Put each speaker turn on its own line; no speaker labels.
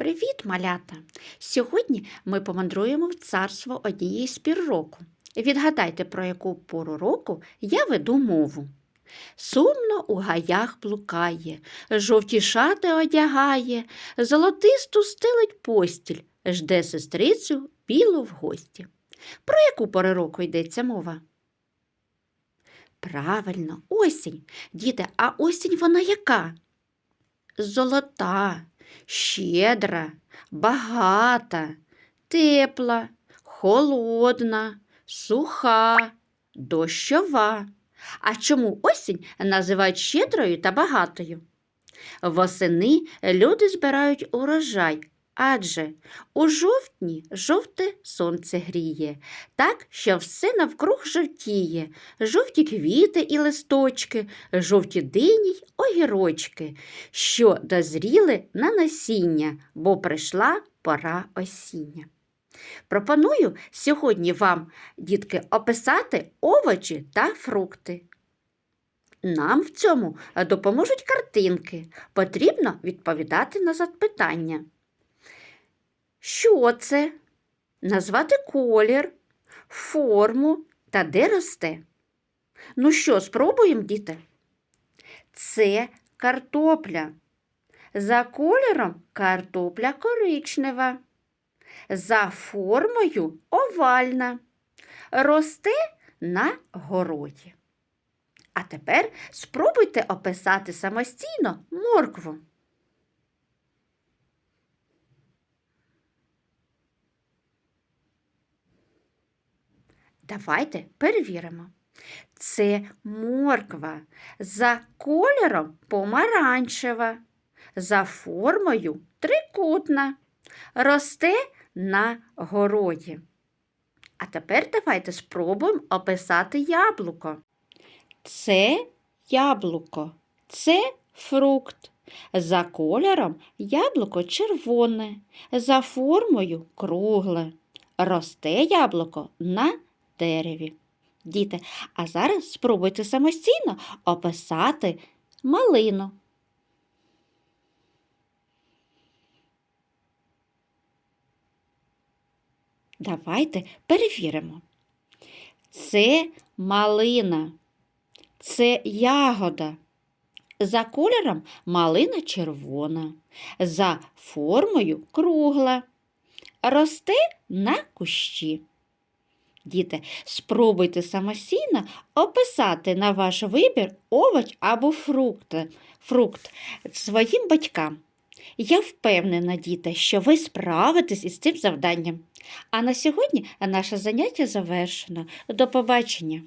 Привіт, малята! Сьогодні ми помандруємо в царство однієї з пір. Відгадайте, про яку пору року я веду мову. Сумно у гаях блукає, жовті шати одягає, золотисту стелить постіль, жде сестрицю білу в гості. Про яку пору року йдеться мова? Правильно, осінь. Діти, а осінь вона яка? Золота, щедра, багата, тепла, холодна, суха, дощова. А чому осінь називають щедрою та багатою? Восени люди збирають урожай, адже у жовтні жовте сонце гріє, так, що все навкруг жовтіє, жовті квіти і листочки, жовті дині й огірочки, що дозріли на насіння, бо прийшла пора осіння. Пропоную сьогодні вам, дітки, описати овочі та фрукти. Нам в цьому допоможуть картинки. Потрібно відповідати на запитання. Що це? Назвати колір, форму та де росте. Ну що, спробуємо, діти? Це картопля. За кольором картопля коричнева. За формою овальна. Росте на городі. А тепер спробуйте описати самостійно моркву. Давайте перевіримо. Це морква за кольором помаранчева, за формою трикутна, росте на городі. А тепер давайте спробуємо описати яблуко. Це яблуко, це фрукт. За кольором яблуко червоне, за формою кругле. Росте яблуко на дереві. Діти, а зараз спробуйте самостійно описати малину. Давайте перевіримо. Це малина, це ягода. За кольором малина червона, за формою кругла. Росте на кущі. Діти, спробуйте самостійно описати на ваш вибір овоч або фрукт, фрукт своїм батькам. Я впевнена, діти, що ви справитесь із цим завданням. А на сьогодні наше заняття завершено. До побачення!